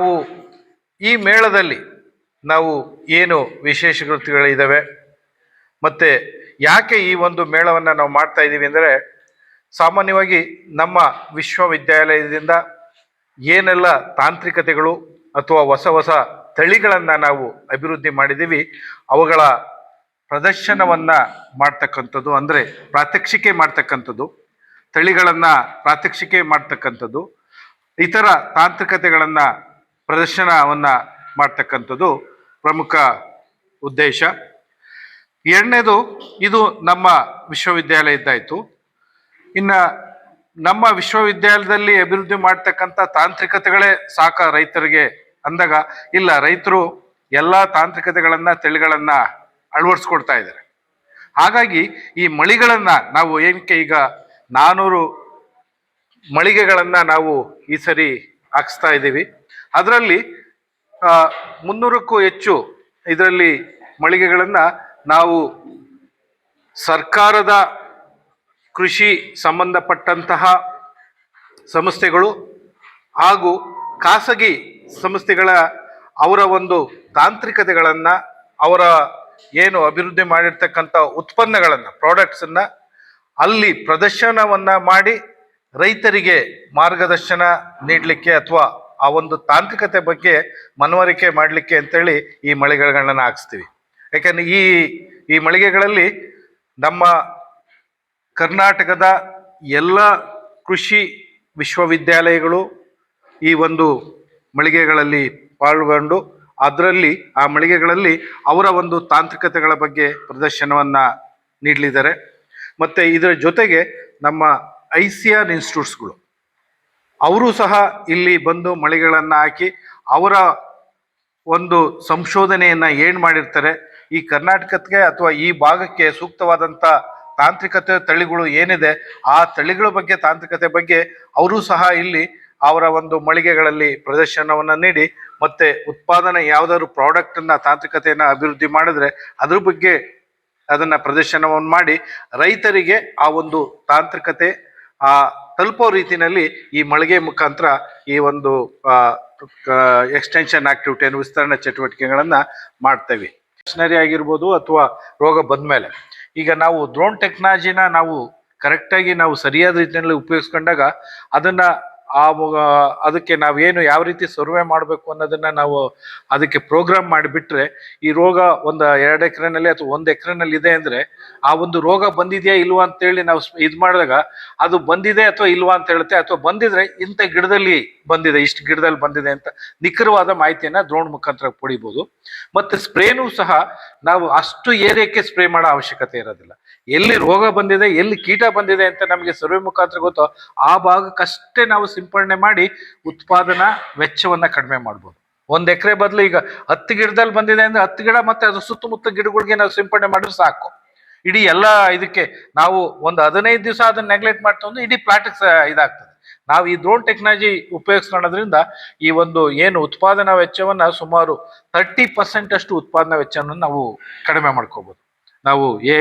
ನಾವು ಈ ಮೇಳದಲ್ಲಿ ನಾವು ಏನು ವಿಶೇಷ ಕೃತಿಗಳಿದ್ದಾವೆ ಮತ್ತು ಯಾಕೆ ಈ ಒಂದು ಮೇಳವನ್ನು ನಾವು ಮಾಡ್ತಾ ಇದ್ದೀವಿ ಅಂದರೆ ಸಾಮಾನ್ಯವಾಗಿ ನಮ್ಮ ವಿಶ್ವವಿದ್ಯಾಲಯದಿಂದ ಏನೆಲ್ಲ ತಾಂತ್ರಿಕತೆಗಳು ಅಥವಾ ಹೊಸ ಹೊಸ ತಳಿಗಳನ್ನು ನಾವು ಅಭಿವೃದ್ಧಿ ಮಾಡಿದ್ದೀವಿ, ಅವುಗಳ ಪ್ರದರ್ಶನವನ್ನು ಮಾಡ್ತಕ್ಕಂಥದ್ದು ಅಂದರೆ ಪ್ರಾತ್ಯಕ್ಷಿಕೆ ಮಾಡ್ತಕ್ಕಂಥದ್ದು, ತಳಿಗಳನ್ನು ಪ್ರಾತ್ಯಕ್ಷಿಕೆ ಮಾಡ್ತಕ್ಕಂಥದ್ದು, ಇತರ ತಾಂತ್ರಿಕತೆಗಳನ್ನು ಪ್ರದರ್ಶನವನ್ನು ಮಾಡ್ತಕ್ಕಂಥದ್ದು ಪ್ರಮುಖ ಉದ್ದೇಶ. ಎರಡನೇದು, ಇದು ನಮ್ಮ ವಿಶ್ವವಿದ್ಯಾಲಯದ್ದಾಯಿತು ಇನ್ನು ನಮ್ಮ ವಿಶ್ವವಿದ್ಯಾಲಯದಲ್ಲಿ ಅಭಿವೃದ್ಧಿ ಮಾಡ್ತಕ್ಕಂಥ ತಾಂತ್ರಿಕತೆಗಳೇ ಸಾಕ ರೈತರಿಗೆ ಅಂದಾಗ, ಇಲ್ಲ, ರೈತರು ಎಲ್ಲ ತಾಂತ್ರಿಕತೆಗಳನ್ನು, ತಳಿಗಳನ್ನು ಅಳವಡಿಸ್ಕೊಡ್ತಾ ಇದ್ದಾರೆ. ಹಾಗಾಗಿ ಈ ಮಳಿಗಳನ್ನು ನಾವು ಏನಕ್ಕೆ ಈಗ ನಾನೂರು ಮಳಿಗೆಗಳನ್ನು ನಾವು ಈ ಸರಿ ಹಾಕಿಸ್ತಾ ಇದ್ದೀವಿ. ಅದರಲ್ಲಿ ಮುನ್ನೂರಕ್ಕೂ ಹೆಚ್ಚು ಇದರಲ್ಲಿ ಮಳಿಗೆಗಳನ್ನು ನಾವು ಸರ್ಕಾರದ ಕೃಷಿ ಸಂಬಂಧಪಟ್ಟಂತಹ ಸಂಸ್ಥೆಗಳು ಹಾಗೂ ಖಾಸಗಿ ಸಂಸ್ಥೆಗಳ ಅವರ ಒಂದು ತಾಂತ್ರಿಕತೆಗಳನ್ನು, ಅವರ ಏನು ಅಭಿವೃದ್ಧಿ ಮಾಡಿರ್ತಕ್ಕಂಥ ಉತ್ಪನ್ನಗಳನ್ನು ಪ್ರಾಡಕ್ಟ್ಸನ್ನು ಅಲ್ಲಿ ಪ್ರದರ್ಶನವನ್ನು ಮಾಡಿ ರೈತರಿಗೆ ಮಾರ್ಗದರ್ಶನ ನೀಡಲಿಕ್ಕೆ ಅಥವಾ ಆ ಒಂದು ತಾಂತ್ರಿಕತೆ ಬಗ್ಗೆ ಮನವರಿಕೆ ಮಾಡಲಿಕ್ಕೆ ಅಂತೇಳಿ ಈ ಮಳಿಗೆಗಳನ್ನ ಹಾಕ್ಸ್ತೀವಿ. ಯಾಕಂದ್ರೆ ಈ ಈ ಮಳಿಗೆಗಳಲ್ಲಿ ನಮ್ಮ ಕರ್ನಾಟಕದ ಎಲ್ಲ ಕೃಷಿ ವಿಶ್ವವಿದ್ಯಾಲಯಗಳು ಈ ಒಂದು ಮಳಿಗೆಗಳಲ್ಲಿ ಪಾಲ್ಗೊಂಡು ಅದರಲ್ಲಿ ಆ ಮಳಿಗೆಗಳಲ್ಲಿ ಅವರ ಒಂದು ತಾಂತ್ರಿಕತೆಗಳ ಬಗ್ಗೆ ಪ್ರದರ್ಶನವನ್ನು ನೀಡಲಿದ್ದಾರೆ. ಮತ್ತು ಇದರ ಜೊತೆಗೆ ನಮ್ಮ ಐ ಸಿ ಆರ್ ಇನ್ಸ್ಟಿಟ್ಯೂಟ್ಸ್ಗಳು ಅವರು ಸಹ ಇಲ್ಲಿ ಬಂದು ಮಳಿಗೆಗಳನ್ನು ಹಾಕಿ ಅವರ ಒಂದು ಸಂಶೋಧನೆಯನ್ನು ಏನು ಮಾಡಿರ್ತಾರೆ? ಈ ಕರ್ನಾಟಕಕ್ಕೆ ಅಥವಾ ಈ ಭಾಗಕ್ಕೆ ಸೂಕ್ತವಾದಂಥ ತಾಂತ್ರಿಕತೆ ತಳಿಗಳು ಏನಿದೆ, ಆ ತಳಿಗಳ ಬಗ್ಗೆ, ತಾಂತ್ರಿಕತೆ ಬಗ್ಗೆ ಅವರು ಸಹ ಇಲ್ಲಿ ಅವರ ಒಂದು ಮಳಿಗೆಗಳಲ್ಲಿ ಪ್ರದರ್ಶನವನ್ನು ನೀಡಿ ಮತ್ತೆ ಉತ್ಪಾದನೆ ಯಾವುದಾದ್ರು ಪ್ರಾಡಕ್ಟನ್ನು, ತಾಂತ್ರಿಕತೆಯನ್ನು ಅಭಿವೃದ್ಧಿ ಮಾಡಿದ್ರೆ ಅದ್ರ ಬಗ್ಗೆ ಅದನ್ನು ಪ್ರದರ್ಶನವನ್ನು ಮಾಡಿ ರೈತರಿಗೆ ಆ ಒಂದು ತಾಂತ್ರಿಕತೆ, ಆ ತಲುಪೋ ರೀತಿಯಲ್ಲಿ ಈ ಮಳಿಗೆ ಮುಖಾಂತರ ಈ ಒಂದು ಎಕ್ಸ್ಟೆನ್ಷನ್ ಆಕ್ಟಿವಿಟಿಯನ್ನು ವಿಸ್ತರಣೆ ಚಟುವಟಿಕೆಗಳನ್ನು ಮಾಡ್ತೇವೆ. ಮಿಷನರಿ ಆಗಿರ್ಬೋದು ಅಥವಾ ರೋಗ ಬಂದ ಮೇಲೆ ಈಗ ನಾವು ಡ್ರೋನ್ ಟೆಕ್ನಾಲಜಿನ ನಾವು ಕರೆಕ್ಟಾಗಿ ನಾವು ಸರಿಯಾದ ರೀತಿಯಲ್ಲಿ ಉಪಯೋಗಿಸ್ಕೊಂಡಾಗ ಅದನ್ನು ಆ ಅದಕ್ಕೆ ನಾವೇನು ಯಾವ ರೀತಿ ಸರ್ವೆ ಮಾಡಬೇಕು ಅನ್ನೋದನ್ನ ನಾವು ಅದಕ್ಕೆ ಪ್ರೋಗ್ರಾಮ್ ಮಾಡಿಬಿಟ್ರೆ, ಈ ರೋಗ ಒಂದು ಎರಡು ಎಕರೆನಲ್ಲಿ ಅಥವಾ ಒಂದು ಎಕರೆನಲ್ಲಿ ಇದೆ ಅಂದ್ರೆ, ಆ ಒಂದು ರೋಗ ಬಂದಿದೆಯಾ ಇಲ್ವಾ ಅಂತೇಳಿ ನಾವು ಇದು ಮಾಡಿದಾಗ, ಅದು ಬಂದಿದೆ ಅಥವಾ ಇಲ್ವಾ ಅಂತ ಹೇಳುತ್ತೆ. ಅಥವಾ ಬಂದಿದ್ರೆ ಇಂಥ ಗಿಡದಲ್ಲಿ ಬಂದಿದೆ, ಇಷ್ಟು ಗಿಡದಲ್ಲಿ ಬಂದಿದೆ ಅಂತ ನಿಖರವಾದ ಮಾಹಿತಿಯನ್ನ ಡ್ರೋನ್ ಮುಖಾಂತರ ಪಡಿಬಹುದು ಮತ್ತೆ ಸ್ಪ್ರೇನೂ ಸಹ ನಾವು ಅಷ್ಟು ಏರಿಯಾಕ್ಕೆ ಸ್ಪ್ರೇ ಮಾಡೋ ಅವಶ್ಯಕತೆ ಇರೋದಿಲ್ಲ. ಎಲ್ಲಿ ರೋಗ ಬಂದಿದೆ, ಎಲ್ಲಿ ಕೀಟ ಬಂದಿದೆ ಅಂತ ನಮಗೆ ಸರ್ವೆ ಮುಖಾಂತರ ಗೊತ್ತೋ, ಆ ಭಾಗಕ್ಕಷ್ಟೇ ನಾವು ಸಿಂಪಡಣೆ ಮಾಡಿ ಉತ್ಪಾದನಾ ವೆಚ್ಚವನ್ನ ಕಡಿಮೆ ಮಾಡ್ಬೋದು. ಒಂದ್ ಎಕರೆ ಬದಲು ಈಗ ಹತ್ತು ಗಿಡದಲ್ಲಿ ಬಂದಿದೆ ಅಂದ್ರೆ ಹತ್ತು ಗಿಡ ಮತ್ತೆ ಅದ್ರ ಸುತ್ತಮುತ್ತ ಗಿಡಗಳಿಗೆ ನಾವು ಸಿಂಪಡಣೆ ಮಾಡಿದ್ರೆ ಸಾಕು. ಇಡೀ ಎಲ್ಲ ಇದಕ್ಕೆ ನಾವು ಒಂದು ಹದಿನೈದು ದಿವಸ ಅದನ್ನ ನೆಗ್ಲೆಕ್ಟ್ ಮಾಡ್ತಾ ಅಂದ್ರೆ ಇಡೀ ಪ್ಲಾಟಿಕ್ಸ್ ಇದಾಗ್ತದೆ. ನಾವು ಈ ಡ್ರೋನ್ ಟೆಕ್ನಾಲಜಿ ಉಪಯೋಗಿಸ್ಕೊಳ್ಳೋದ್ರಿಂದ ಈ ಒಂದು ಏನು ಉತ್ಪಾದನಾ ವೆಚ್ಚವನ್ನ ಸುಮಾರು ತರ್ಟಿ ಪರ್ಸೆಂಟ್ ಅಷ್ಟು ಉತ್ಪಾದನಾ ವೆಚ್ಚವನ್ನು ನಾವು ಕಡಿಮೆ ಮಾಡ್ಕೋಬಹುದು ನಾವು ಏ